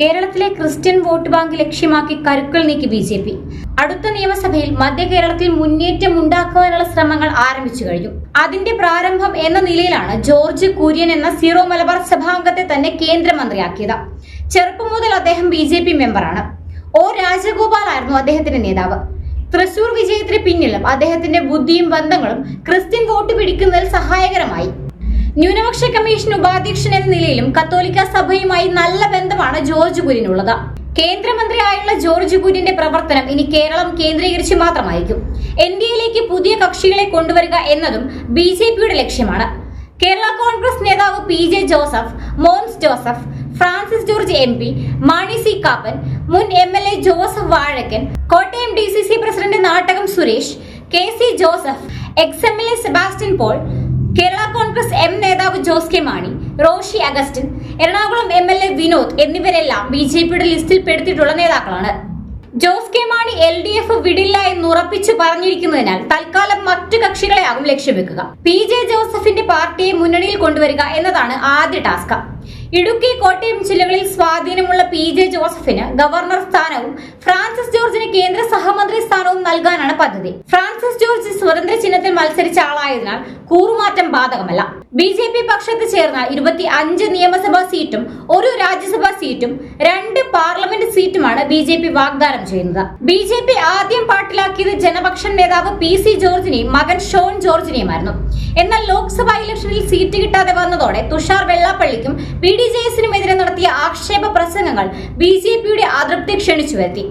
കേരളത്തിലെ Christian vote bank ലക്ഷ്യമാക്കി കരുക്കൾ നീക്കി ബി ജെ പി. അടുത്ത നിയമസഭയിൽ മധ്യ കേരളത്തിൽ മുന്നേറ്റം ഉണ്ടാക്കുവാനുള്ള ശ്രമങ്ങൾ ആരംഭിച്ചു കഴിഞ്ഞു. അതിന്റെ പ്രാരംഭം എന്ന നിലയിലാണ് ജോർജ് കുര്യൻ എന്ന സീറോ മലബാർ സഭാംഗത്തെ തന്നെ കേന്ദ്രമന്ത്രിയാക്കിയത്. ചെറുപ്പം മുതൽ അദ്ദേഹം ബി ജെ പി മെമ്പറാണ്. ഒ രാജഗോപാൽ ആയിരുന്നു അദ്ദേഹത്തിന്റെ നേതാവ്. തൃശൂർ വിജയത്തിന് പിന്നിലും അദ്ദേഹത്തിന്റെ ബുദ്ധിയും ബന്ധങ്ങളും ക്രിസ്ത്യൻ വോട്ട് പിടിക്കുന്നതിൽ സഹായകരമായി. ന്യൂനപക്ഷ കമ്മീഷൻ ഉപാധ്യക്ഷൻ എന്ന നിലയിലും കത്തോലിക്ക സഭയുമായി നല്ല ബന്ധമാണ് ജോർജ് കുര്യനുള്ളത്. കേന്ദ്രമന്ത്രിയായുള്ള ജോർജ് കുര്യന്റെ പ്രവർത്തനം ഇനി കേരളം കേന്ദ്രീകരിച്ച് മാത്രമായിരിക്കും. എൻ ഡി എയിലേക്ക് പുതിയ കക്ഷികളെ കൊണ്ടുവരിക എന്നതും ബി ജെ പിയുടെ ലക്ഷ്യമാണ്. കേരള കോൺഗ്രസ് നേതാവ് P J Joseph Mons Joseph Francis George M P Mani C Kappan മുൻ M L A Joseph Vazhakkan Kottayam D C C president Nattakam Suresh K C Joseph ex M L A Sebastian Paul Kerala Congress M നേതാവ് Jose K Mani Roshy Augustine Ernakulam M L A Vinod എന്നിവരെല്ലാം B J പിയുടെ ലിസ്റ്റിൽ പെടുത്തിയിട്ടുള്ള നേതാക്കളാണ്. Jose K Mani L D F വിടില്ല എന്ന് ഉറപ്പിച്ചു പറഞ്ഞിരിക്കുന്നതിനാൽ തൽക്കാലം മറ്റു കക്ഷികളെയാകും ലക്ഷ്യം വെക്കുക. പി ജെ ജോസഫിന്റെ പാർട്ടിയെ മുന്നണിയിൽ കൊണ്ടുവരിക എന്നതാണ് ആദ്യ ടാസ്ക്. ഇടുക്കി കോട്ടയം ജില്ലകളിൽ സ്വാധീനമുള്ള പി ജെ ജോസഫിന് ഗവർണർ സ്ഥാനവും കേന്ദ്ര സഹമന്ത്രി സ്ഥാനവും നൽകാനാണ് പദ്ധതി. ഫ്രാൻസിസ് ജോർജ് സ്വതന്ത്ര ചിഹ്നത്തിൽ മത്സരിച്ച ആളായതിനാൽ കൂറുമാറ്റം ബാധകമല്ല. ബി ജെ പി പക്ഷത്ത് ചേർന്ന ഇരുപത്തി അഞ്ച് നിയമസഭാ സീറ്റും ഒരു രാജ്യസഭാ സീറ്റും രണ്ട് പാർലമെന്റ് സീറ്റുമാണ് ബി ജെ പി വാഗ്ദാനം ചെയ്യുന്നത്. ബി ജെ പി ആദ്യം പാട്ടിലാക്കിയത് ജനപക്ഷൻ നേതാവ് പി സി ജോർജിനെയും മകൻ ഷോൺ ജോർജിനെയുമായിരുന്നു. എന്നാൽ ലോക്സഭാ ഇലക്ഷനിൽ സീറ്റ് കിട്ടാതെ വന്നതോടെ തുഷാർ വെള്ളാപ്പള്ളിക്കും പി ഡി ജെ എസിനുമെതിരെ നടത്തിയ ആക്ഷേപ പ്രസംഗങ്ങൾ ബി ജെ പിയുടെ അതൃപ്തി ക്ഷണിച്ചു വരുത്തി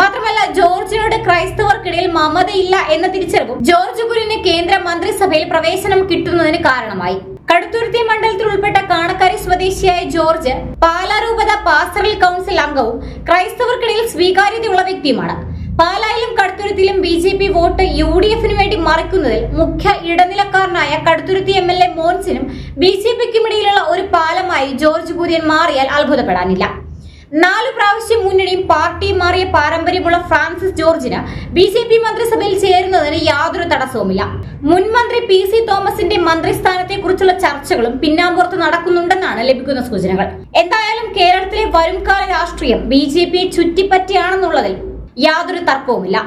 മാത്രമല്ല ജോർജിനോട് ക്രൈസ്തവർക്കിടയിൽ മമതയില്ല എന്ന തിരിച്ചറിവും ജോർജ് കുര്യന് കേന്ദ്ര മന്ത്രിസഭയിൽ പ്രവേശനം കിട്ടുന്നതിന് കാരണമായി. കടുത്തുരുത്തി മണ്ഡലത്തിൽ ഉൾപ്പെട്ട കാണക്കാരി സ്വദേശിയായ ജോർജ് പാലാരൂപത പാസ്റ്ററൽ കൗൺസിൽ അംഗവും ക്രൈസ്തവർക്കിടയിൽ സ്വീകാര്യതയുള്ള വ്യക്തിയുമാണ്. പാലായിലും കടുത്തുരുത്തിയിലും B J P vote U D എഫിന് വേണ്ടി മറിക്കുന്നതിൽ മുഖ്യ ഇടനിലക്കാരനായ കടുത്തുരുത്തി എം എൽ എ മോൻസിനും ബി ജെ പിക്കും ഇടയിലുള്ള ഒരു പാലമായി ജോർജ് കുര്യൻ മാറിയാൽ അത്ഭുതപ്പെടാനില്ല. നാലു പ്രാവശ്യം മുന്നണിയും പാർട്ടിയും മാറിയ പാരമ്പര്യമുള്ള ഫ്രാൻസിസ് ജോർജിന് ബി ജെ പി മന്ത്രിസഭയിൽ ചേരുന്നതിന് യാതൊരു തടസ്സവുമില്ല. മുൻമന്ത്രി പി സി തോമസിന്റെ മന്ത്രിസ്ഥാനത്തെ കുറിച്ചുള്ള ചർച്ചകളും പിന്നാമ്പുറത്ത് നടക്കുന്നുണ്ടെന്നാണ് ലഭിക്കുന്ന സൂചനകൾ. എന്തായാലും കേരളത്തിലെ വരുംകാല രാഷ്ട്രീയം ബി ജെ പിയെ ചുറ്റിപ്പറ്റിയാണെന്നുള്ളതിൽ യാതൊരു തർക്കവുമില്ല